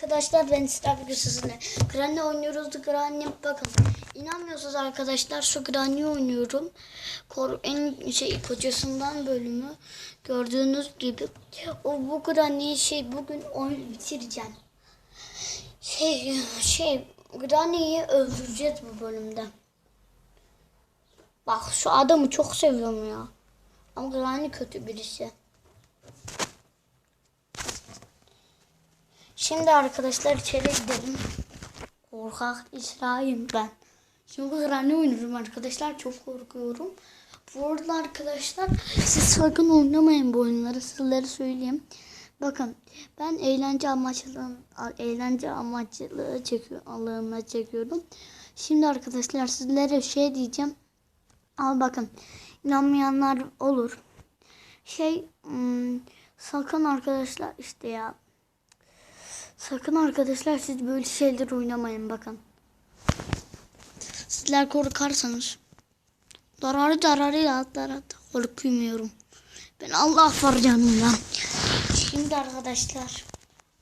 arkadaşlar ben sizlerle sizinle Granny oynuyoruz. Granny bakın inanmıyorsunuz arkadaşlar şu Granny oynuyorum. Kor en şey kocasından bölümü gördüğünüz gibi. O bu Granny şey bugün oyun bitireceğim. Şey şey Granny'yi öldüreceğiz bu bölümde. Bak şu adamı çok seviyorum ya. Ama Granny kötü birisi Şimdi arkadaşlar içeri gidelim. Korkak İsrail ben. Şimdi Granny oynuyorum arkadaşlar. Çok korkuyorum. Bu arada arkadaşlar siz sakın oynamayın bu oyunları. Sizlere söyleyeyim. Bakın ben eğlence amaçlı eğlence amaçlı çekiyor Allah'ımla çekiyorum. Şimdi arkadaşlar sizlere şey diyeceğim. Al bakın. İnanmayanlar olur. Şey hmm, sakın arkadaşlar işte ya Sakın arkadaşlar siz böyle şeyler oynamayın bakın. Sizler korkarsanız. Dararı dararı ya dararı korkmuyorum. Ben Allah var canımdan. Şimdi arkadaşlar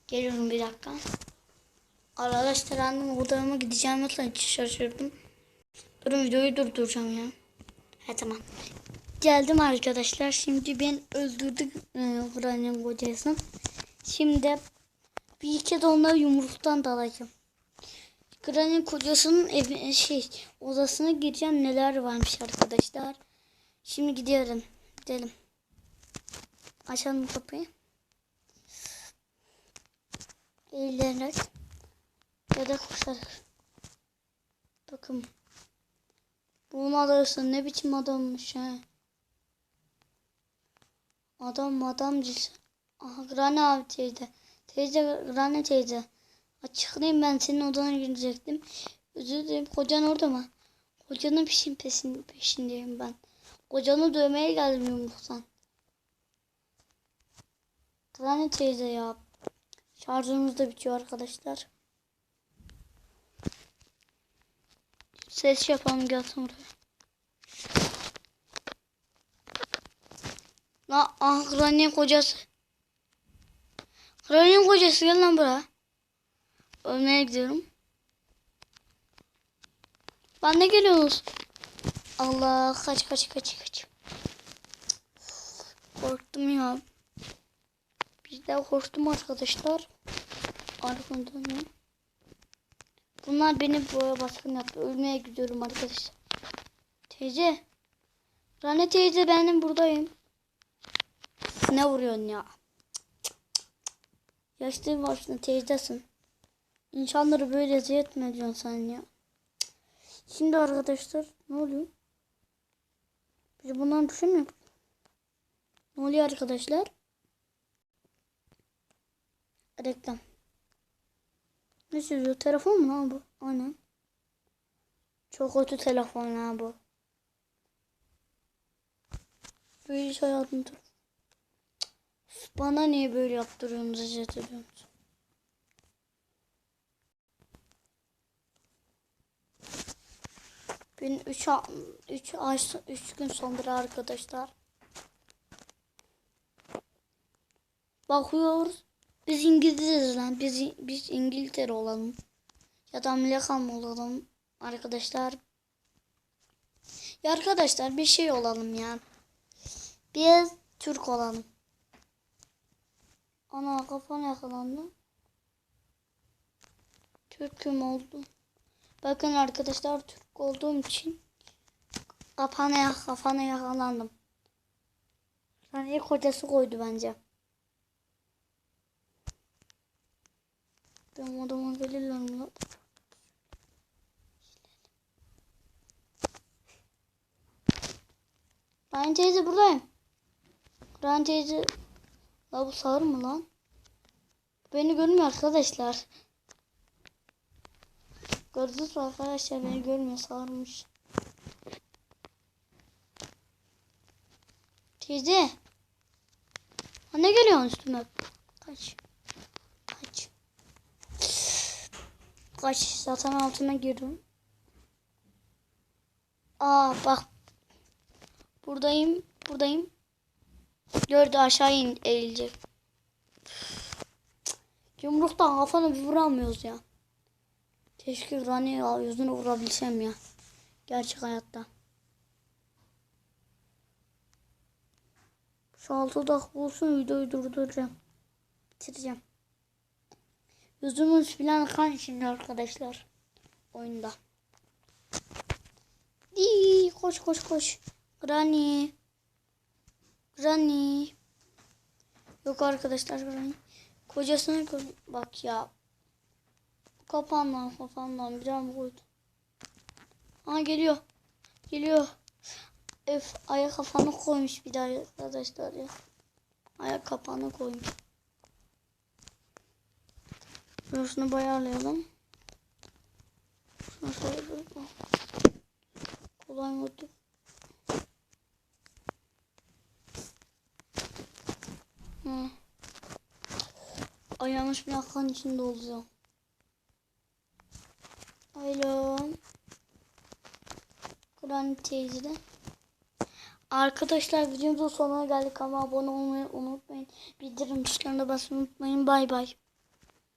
geliyorum bir dakika. Arkadaşlar annem odama gideceğim hiç şaşırdım. Durun videoyu durduracağım ya. He tamam. Geldim arkadaşlar. Şimdi ben öldürdük e, Kur'an'ın kocasını. Şimdi bir iki de onları yumruktan dalacağım. Granny kocasının evi şey odasına gireceğim neler varmış arkadaşlar. Şimdi gidiyorum. Gidelim. Açalım kapıyı. Eğilerek ya da koşarak. Bakın. Bunun adası ne biçim adammış ha. Adam adamcısı. Aha Granny abi teyze. Rane teyze. Açıklayayım ben senin odana girecektim. Özür dilerim. Kocan orada mı? Kocanın peşin peşin peşindeyim ben. Kocanı dövmeye geldim yumruktan. Rane teyze ya. Şarjımız da bitiyor arkadaşlar. Ses yapalım gelsin buraya. La ah Granny'nin kocası. Kralın kocası gel lan buraya. Ölmeye gidiyorum. Ben ne geliyorsunuz? Allah kaç kaç kaç kaç. Korktum ya. Biz de korktum arkadaşlar. Arkamdan Bunlar beni böyle baskın yaptı. Ölmeye gidiyorum arkadaşlar. Teyze. Rane teyze benim buradayım. Ne vuruyorsun ya? Yaşlı başına teyzesin. İnsanları böyle eziyet sen ya? Şimdi arkadaşlar ne oluyor? Biz bundan düşünmüyor. Ne oluyor arkadaşlar? Reklam. Ne çiziyor? Telefon mu lan bu? Aynen. Çok kötü telefon ya bu. Böyle iş hayatımda. Bana niye böyle yaptırıyorsunuz, eziyet ediyorsunuz? Ben 3 3 ay 3 gün sonra arkadaşlar bakıyoruz. Biz İngiliz'iz lan. Biz biz İngiltere olalım. Ya da Amerika mı olalım arkadaşlar? Ya arkadaşlar bir şey olalım ya. Biz Türk olalım. Ana kafana yakalandı. Türk'üm oldu. Bakın arkadaşlar Türk olduğum için kafana, kafana yakalandım. Yani ilk hocası koydu bence. Ben odama gelirler mi lan? Ben teyze buradayım. Ben teyze La bu sağır mı lan? Beni görmüyor arkadaşlar. Gördünüz mü arkadaşlar beni görmüyor sağırmış. Teyze. Ha ne geliyorsun üstüme? Kaç. Kaç. Kaç. Zaten altına girdim. Aa bak. Buradayım. Buradayım. Gördü aşağı in eğilecek. Yumruktan kafanı bir vuramıyoruz ya. Keşke Rani ya yüzünü vurabilsem ya. Gerçek hayatta. Şu altı dakika olsun videoyu durduracağım. Bitireceğim. Yüzümüz filan kan şimdi arkadaşlar. Oyunda. Dii, koş koş koş. Granny. Granny. Yok arkadaşlar Granny. Kocasına gör bak ya. Kapandan kapandan bir an koydu. Ha geliyor. Geliyor. Öf ayak kafanı koymuş bir daha arkadaşlar ya. Ayak kapağını koymuş. Şurasını bayarlayalım. Şunu şöyle bir kolay mı? Bir kan içinde olacağım. Alo. Kur'an teyze. Arkadaşlar videomuzun sonuna geldik ama abone olmayı unutmayın. Bildirim tuşlarına basmayı unutmayın. Bay bay.